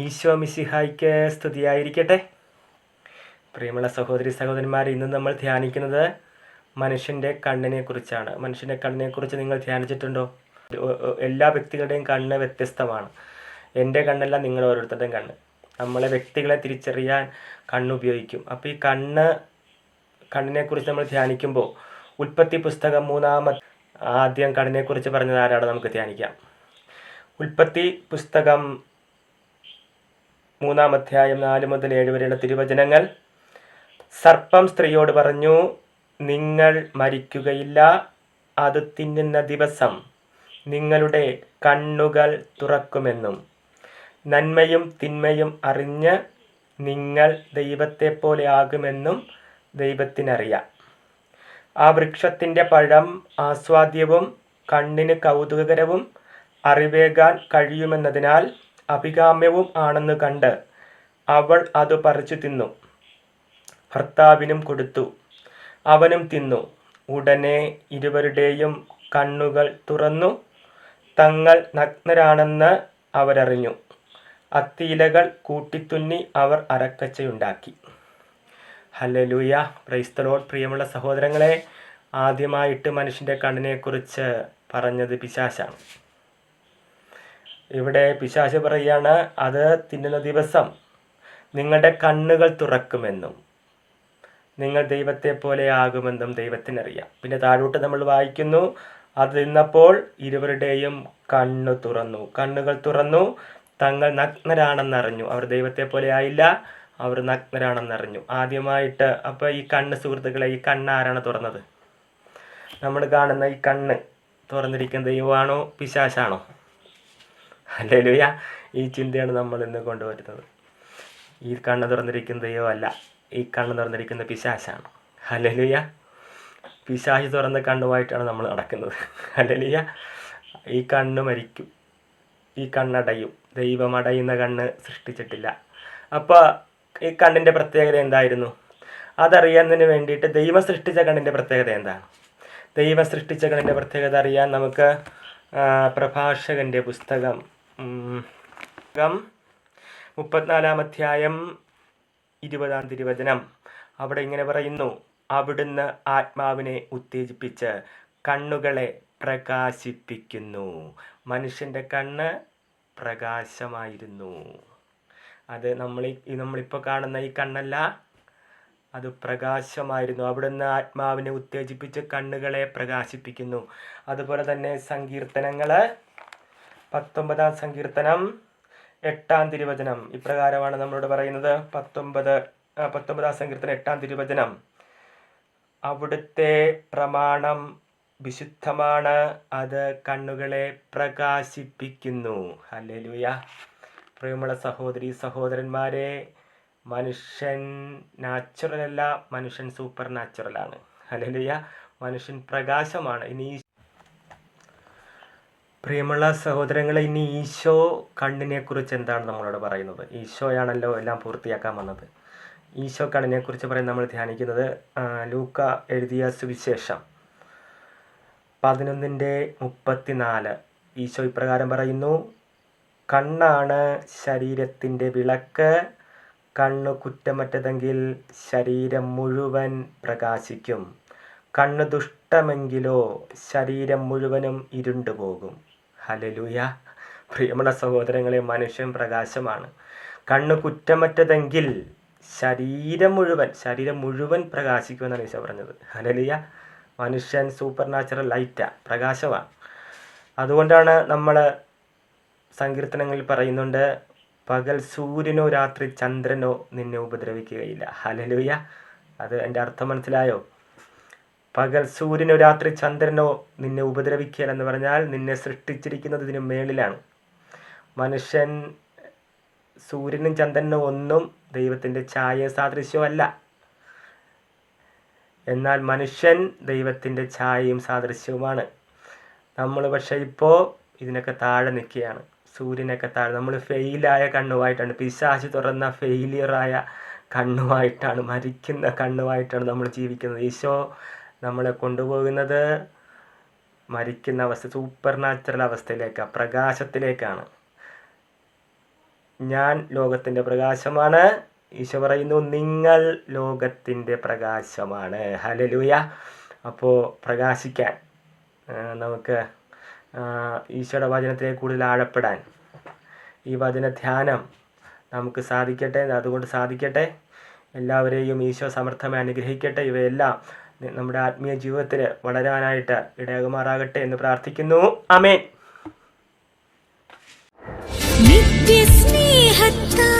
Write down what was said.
ഈശോ മിസിഹായിക്ക് സ്തുതിയായിരിക്കട്ടെ. പ്രിയമുള്ള സഹോദരി സഹോദരന്മാർ ഇന്ന് നമ്മൾ ധ്യാനിക്കുന്നത് മനുഷ്യന്റെ കണ്ണിനെ കുറിച്ചാണ് മനുഷ്യന്റെ കണ്ണിനെ കുറിച്ച് നിങ്ങൾ ധ്യാനിച്ചിട്ടുണ്ടോ എല്ലാ വ്യക്തികളുടെയും കണ്ണ് വ്യത്യസ്തമാണ്. എന്റെ കണ്ണല്ല നിങ്ങൾ ഓരോരുത്തരുടെയും കണ്ണ്. നമ്മളെ വ്യക്തികളെ തിരിച്ചറിയാൻ കണ്ണ് ഉപയോഗിക്കും. അപ്പോൾ ഈ കണ്ണ് കണ്ണിനെക്കുറിച്ച് നമ്മൾ ധ്യാനിക്കുമ്പോൾ ഉൽപ്പത്തി പുസ്തകം മൂന്നാമത് ആദ്യം കണ്ണിനെക്കുറിച്ച് പറഞ്ഞത് ആരാണ്? നമുക്ക് ധ്യാനിക്കാം. ഉൽപ്പത്തി പുസ്തകം മൂന്നാം അധ്യായം നാല് മുതൽ ഏഴ് വരെയുള്ള തിരുവചനങ്ങൾ. സർപ്പം സ്ത്രീയോട് പറഞ്ഞു നിങ്ങൾ മരിക്കുകയില്ല അത് തിന്നുന്ന ദിവസം നിങ്ങളുടെ കണ്ണുകൾ തുറക്കുമെന്നും നന്മയും തിന്മയും അറിഞ്ഞ് നിങ്ങൾ ദൈവത്തെ പോലെ ആകുമെന്നും ദൈവത്തിനറിയാം. ആ വൃക്ഷത്തിന്റെ പഴം ആസ്വാദ്യവും കണ്ണിന് കൗതുകകരവും അറിവേകാൻ കഴിയുമെന്നതിനാൽ അഭികാമ്യവും ആണെന്ന് കണ്ട് അവൾ അത് പറിച്ചു തിന്നു. ഭർത്താവിനും കൊടുത്തു. അവനും തിന്നു. ഉടനെ ഇരുവരുടെയും കണ്ണുകൾ തുറന്നു. തങ്ങൾ നഗ്നരാണെന്ന് അവരറിഞ്ഞു. അത്തിയിലകൾ കൂട്ടിത്തുന്നി അവർ അരക്കച്ചയുണ്ടാക്കി. ഹലലൂയ ക്രൈസ്തലോട് പ്രിയമുള്ള സഹോദരങ്ങളെ ആദ്യമായിട്ട് മനുഷ്യന്റെ കണ്ണിനെക്കുറിച്ച് പറഞ്ഞത് പിശാശാണ്. ഇവിടെ പിശാശ് പറയാണ് അത് തിന്നുന്ന ദിവസം നിങ്ങളുടെ കണ്ണുകൾ തുറക്കുമെന്നും നിങ്ങൾ ദൈവത്തെ പോലെ ആകുമെന്നും ദൈവത്തിനറിയാം. പിന്നെ താഴോട്ട് നമ്മൾ വായിക്കുന്നു അത് നിന്നപ്പോൾ ഇരുവരുടെയും കണ്ണു തുറന്നു. കണ്ണുകൾ തുറന്നു തങ്ങൾ നഗ്നരാണെന്നറിഞ്ഞു. അവർ ദൈവത്തെ പോലെ ആയില്ല അവർ നഗ്നരാണെന്നറിഞ്ഞു. ആദ്യമായിട്ട് അപ്പോൾ ഈ കണ്ണ് സുഹൃത്തുക്കളെ ഈ കണ്ണ് ആരാണ് തുറന്നത്? നമ്മൾ കാണുന്ന ഈ കണ്ണ് തുറന്നിരിക്കുന്ന ദൈവമാണോ പിശാശാണോ അല്ലേലുയ ഈ ചിന്തയാണ് നമ്മൾ ഇന്ന് കൊണ്ടുവരുന്നത്. ഈ കണ്ണ് തുറന്നിരിക്കുന്ന ദൈവം അല്ല ഈ കണ്ണ് തുറന്നിരിക്കുന്ന പിശാശാണ്. ഹലലുയ പിശാശ് തുറന്ന കണ്ണുമായിട്ടാണ് നമ്മൾ നടക്കുന്നത്. ഹലലുയ ഈ കണ്ണ് മരിക്കും. ഈ കണ്ണടയും. ദൈവം അടയുന്ന കണ്ണ് സൃഷ്ടിച്ചിട്ടില്ല. അപ്പോൾ ഈ കണ്ണിന്റെ പ്രത്യേകത എന്തായിരുന്നു? അതറിയാന്നതിന് വേണ്ടിയിട്ട് ദൈവം സൃഷ്ടിച്ച കണ്ണിന്റെ പ്രത്യേകത എന്താണ്? ദൈവം സൃഷ്ടിച്ച കണ്ണിന്റെ പ്രത്യേകത അറിയാൻ നമുക്ക് പ്രഭാഷകന്റെ പുസ്തകം മുപ്പത്തിനാലാം അധ്യായം ഇരുപതാം തിരുവചനം. അവിടെ ഇങ്ങനെ പറയുന്നു അവിടുന്ന് ആത്മാവിനെ ഉത്തേജിപ്പിച്ച് കണ്ണുകളെ പ്രകാശിപ്പിക്കുന്നു. മനുഷ്യന്റെ കണ്ണ് പ്രകാശമായിരുന്നു. അത് നമ്മൾ നമ്മളിപ്പോൾ കാണുന്ന ഈ കണ്ണല്ല അത് പ്രകാശമായിരുന്നു. അവിടുന്ന് ആത്മാവിനെ ഉത്തേജിപ്പിച്ച് കണ്ണുകളെ പ്രകാശിപ്പിക്കുന്നു. അതുപോലെ തന്നെ സങ്കീർത്തനങ്ങൾ പത്തൊമ്പതാം സങ്കീർത്തനം എട്ടാം തിരുവചനം. ഇപ്രകാരമാണ് നമ്മളോട് പറയുന്നത്. പത്തൊമ്പത് പത്തൊമ്പതാം സങ്കീർത്തനം എട്ടാം തിരുവചനം. അവിടുത്തെ പ്രമാണം വിശുദ്ധമാണ്. അത് കണ്ണുകളെ പ്രകാശിപ്പിക്കുന്നു. ഹല്ലേലൂയ. പ്രിയമുള്ള സഹോദരി സഹോദരന്മാരെ മനുഷ്യൻ നാച്ചുറൽ അല്ല മനുഷ്യൻ സൂപ്പർ നാച്ചുറലാണ് ഹല്ലേലൂയ. മനുഷ്യൻ പ്രകാശമാണ്. ഇനി പ്രിയമുള്ള സഹോദരങ്ങളെ ഇനി ഈശോ കണ്ണിനെ കുറിച്ച് എന്താണ് നമ്മളോട് പറയുന്നത്? ഈശോയാണല്ലോ എല്ലാം പൂർത്തിയാക്കാൻ വന്നത്. ഈശോ കണ്ണിനെ കുറിച്ച് പറയുന്നത് നമ്മൾ ധ്യാനിക്കുന്നത് ലൂക്ക എഴുതിയ സുവിശേഷം. പതിനൊന്നിന്റെ മുപ്പത്തിനാല്. ഈശോ ഇപ്രകാരം പറയുന്നു കണ്ണാണ് ശരീരത്തിന്റെ വിളക്ക് കണ്ണ് കുറ്റമറ്റതെങ്കിൽ ശരീരം മുഴുവൻ പ്രകാശിക്കും. കണ്ണ് ദുഷ്ടമെങ്കിലോ ശരീരം മുഴുവനും ഇരുണ്ടു പോകും ഹലലൂയ പ്രിയമുള്ള സഹോദരങ്ങളെ മനുഷ്യൻ പ്രകാശമാണ്. കണ്ണ് കുറ്റമറ്റതെങ്കിൽ ശരീരം മുഴുവൻ ശരീരം മുഴുവൻ പ്രകാശിക്കുമെന്നാണ് ഈശോ പറഞ്ഞത്. ഹലലിയ മനുഷ്യൻ സൂപ്പർ നാച്ചുറൽ ലൈറ്റാ പ്രകാശമാണ് അതുകൊണ്ടാണ് നമ്മൾ സങ്കീർത്തനങ്ങളിൽ പറയുന്നുണ്ട് പകൽ സൂര്യനോ രാത്രി ചന്ദ്രനോ നിന്നെ ഉപദ്രവിക്കുകയില്ല. ഹലലുയ അത് എന്റെ അർത്ഥം മനസ്സിലായോ? പകൽ സൂര്യനോ രാത്രി ചന്ദ്രനോ നിന്നെ ഉപദ്രവിക്കുക എന്ന് പറഞ്ഞാൽ നിന്നെ സൃഷ്ടിച്ചിരിക്കുന്നത് ഇതിന് മേളിലാണ്. മനുഷ്യൻ സൂര്യനും ചന്ദ്രനും ഒന്നും ദൈവത്തിന്റെ ഛായ സാദൃശ്യമല്ല എന്നാൽ മനുഷ്യൻ ദൈവത്തിന്റെ ഛായയും സാദൃശ്യവുമാണ്. നമ്മൾ പക്ഷേ ഇപ്പോൾ ഇതിനൊക്കെ താഴെ നിൽക്കുകയാണ്. സൂര്യനൊക്കെ താഴെ. നമ്മൾ ഫെയിലായ കണ്ണുമായിട്ടാണ് പിശാശി തുറന്ന ഫെയിലിയറായ കണ്ണുമായിട്ടാണ് മരിക്കുന്ന കണ്ണുമായിട്ടാണ് നമ്മൾ ജീവിക്കുന്നത്. ഈശോ നമ്മളെ കൊണ്ടുപോകുന്നത് മരിക്കുന്ന അവസ്ഥ സൂപ്പർ നാച്ചുറൽ അവസ്ഥയിലേക്കാണ് പ്രകാശത്തിലേക്കാണ്. ഞാൻ ലോകത്തിന്റെ പ്രകാശമാണ്. ഈശോ പറയുന്നു നിങ്ങൾ ലോകത്തിന്റെ പ്രകാശമാണ്. ഹലലൂയ അപ്പോൾ പ്രകാശിക്കാൻ നമുക്ക് ഈശോയുടെ വചനത്തിലേക്ക് കൂടുതൽ ആഴപ്പെടാൻ ഈ വചന ധ്യാനം നമുക്ക് സാധിക്കട്ടെ അതുകൊണ്ട് സാധിക്കട്ടെ. എല്ലാവരെയും ഈശോ സമർത്ഥമായി അനുഗ്രഹിക്കട്ടെ. ഇവയെല്ലാം നമ്മുടെ ആത്മീയ ജീവിതത്തിൽ വളരാനായിട്ട് ഇടയാകുമാറാകട്ടെ എന്ന് പ്രാർത്ഥിക്കുന്നു. അമേൻ നിത്യസ്നേഹത്താൽ